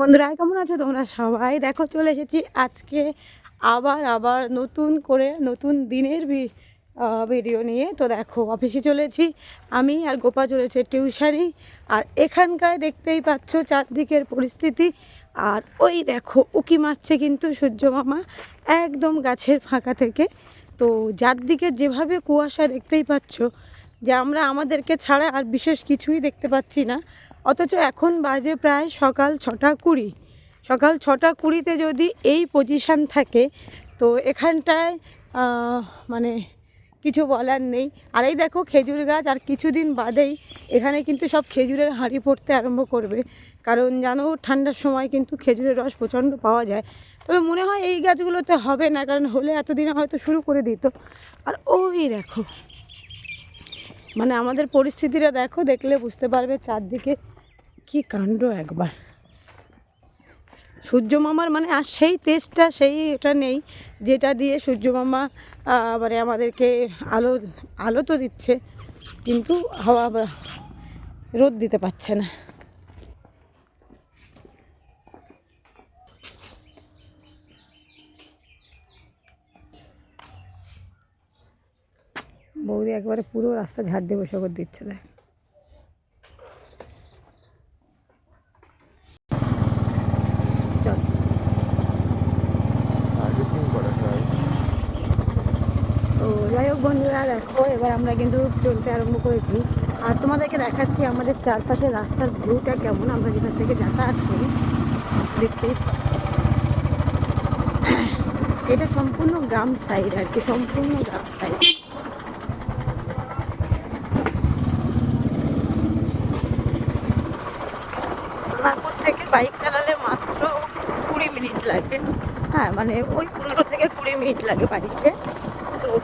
বন্ধুরা, কেমন আছো তোমরা সবাই? দেখো, চলে এসেছি আজকে আবার আবার নতুন করে নতুন দিনের ভিডিও নিয়ে। তো দেখো অফিসে চলেছি আমি আর গোপা চলেছে টিউশানি আর এখানকার দেখতেই পাচ্ছ চারদিকের পরিস্থিতি। আর ওই দেখো, উকি মারছে কিন্তু সূর্য মামা একদম গাছের ফাঁকা থেকে। তো যার দিকে যেভাবে কুয়াশা দেখতেই পাচ্ছ যে আমরা আমাদেরকে ছাড়া আর বিশেষ কিছুই দেখতে পাচ্ছি না। অথচ এখন বাজে প্রায় সকাল ছটা কুড়ি। সকাল ছটা কুড়িতে যদি এই পজিশান থাকে, তো এখানটায় মানে কিছু বলার নেই। আর এই দেখো খেজুর গাছ, আর কিছুদিন বাদেই এখানে কিন্তু সব খেজুরের হাঁড়ি পড়তে আরম্ভ করবে। কারণ জানো, ঠান্ডার সময় কিন্তু খেজুরের রস প্রচণ্ড পাওয়া যায়। তবে মনে হয় এই গাছগুলোতে হবে না, কারণ হলে এতদিনে হয়তো শুরু করে দিত। আর ওই দেখো মানে আমাদের পরিস্থিতিটা দেখো, দেখলে বুঝতে পারবে চারদিকে কি কাণ্ড একবার। সূর্য মামার মানে আর সেই তেজটা, সেই এটা নেই, যেটা দিয়ে সূর্য মামা মানে আমাদেরকে আলো আলো তো দিচ্ছে, কিন্তু হাওয়া রোদ দিতে পারছে না। বৌদি একবারে পুরো রাস্তা ঝাড় দিয়ে বসে করে দিচ্ছে, দেখ চল মার্কেটিং করা হয় তো যাই হোক বন্ধুরা দেখো, এবার আমরা কিন্তু চলতে আরম্ভ করেছি। আর তোমাদেরকে দেখাচ্ছি আমাদের চারপাশে রাস্তার ভিউটা কেমন, আমরা যেখান থেকে যাতায়াত করি দেখতে এটা সম্পূর্ণ গ্রাম সাইড আর কি, সম্পূর্ণ গ্রাম সাইড সোনারপুর থেকে বাইক চালালে মাত্র কুড়ি মিনিট লাগে। হ্যাঁ মানে ওই পনেরো থেকে কুড়ি মিনিট লাগে বাইকে তো।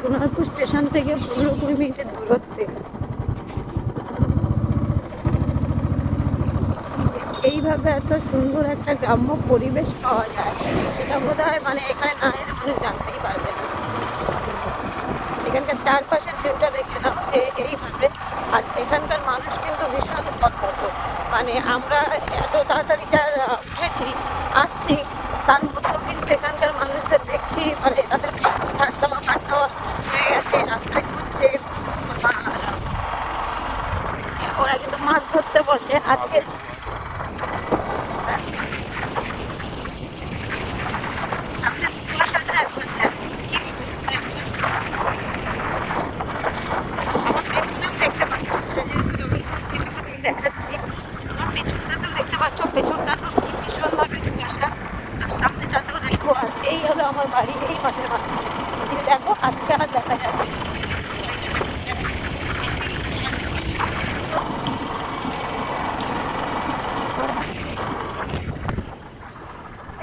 সোনারপুর স্টেশন থেকে পনেরো কুড়ি মিনিটের দূরত্বে। এইভাবে এত সুন্দর একটা গ্রাম্য পরিবেশ পাওয়া যায় সেটা বোধ হয় মানে এখানে না এলে মানুষ জানতেই পারবে না। এখানকার চারপাশের ভিউটা দেখে নাও এইভাবে। আর এখানকার মানুষ কিন্তু ভীষণ উন্নত মানে আমরা এত তাড়াতাড়ি আহ, উঠেছি আসছি তার মধ্যেও কিন্তু এখানকার কুয়াশা আর সামনেটাতেও দেখো আর এই হলো আমার বাড়ি, এই মাঠের কিন্তু দেখো, আজকে আর দেখা যাচ্ছে না।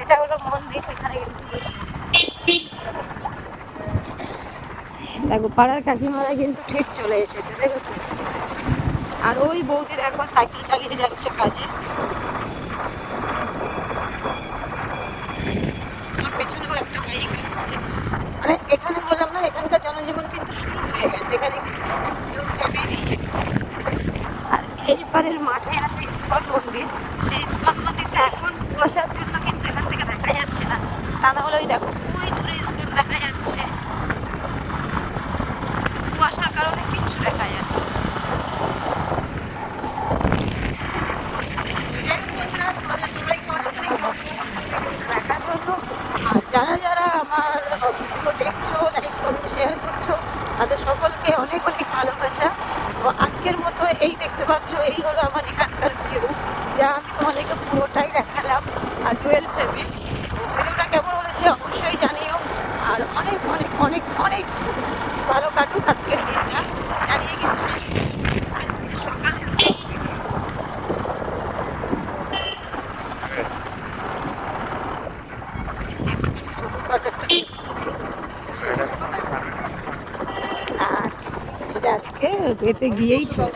এটা হলো মন্দির এখানে দেখো, পাড়ার কাকিমারা কিন্তু ঠিক চলে এসেছে দেখেছ আর ওই বৌদি দেখো, সাইকেল চালিয়ে যাচ্ছে কাজে। মানে এখানে বললাম না, এখানকার জনজীবন কিন্তু শুরু হয়ে গেছে, এখানে কেউ আর এই মাঠে আছে ইস্কন মন্দির। সেই ইস্কন মন্দিরটা এখন কুয়াশার জন্য কিন্তু এখান থেকে দেখা যাচ্ছে না তা না হলে ওই দেখো, ওই দূরে ইস্কন দেখা যাচ্ছে। কুয়াশার কারণে কিচ্ছু দেখা যাচ্ছে যারা যারা আমার ভিডিও দেখছ লাইক করছ শেয়ার করছ, তাদের সকলকে অনেক অনেক ভালোবাসা। তো আজকের মতো এই দেখতে পাচ্ছ, এই হলো আমার এখানকার ভিউ যা আমি তোমাদেরকে পুরোটাই দেখালাম, আর ভিডিওটা কেমন হয়েছে অবশ্যই জানিও, আর অনেক অনেক অনেক অনেক ভালো কাটুক আজকের দিনটা। জানিয়ে কিন্তু শেষ আজকে আজকে গিয়েই ছোট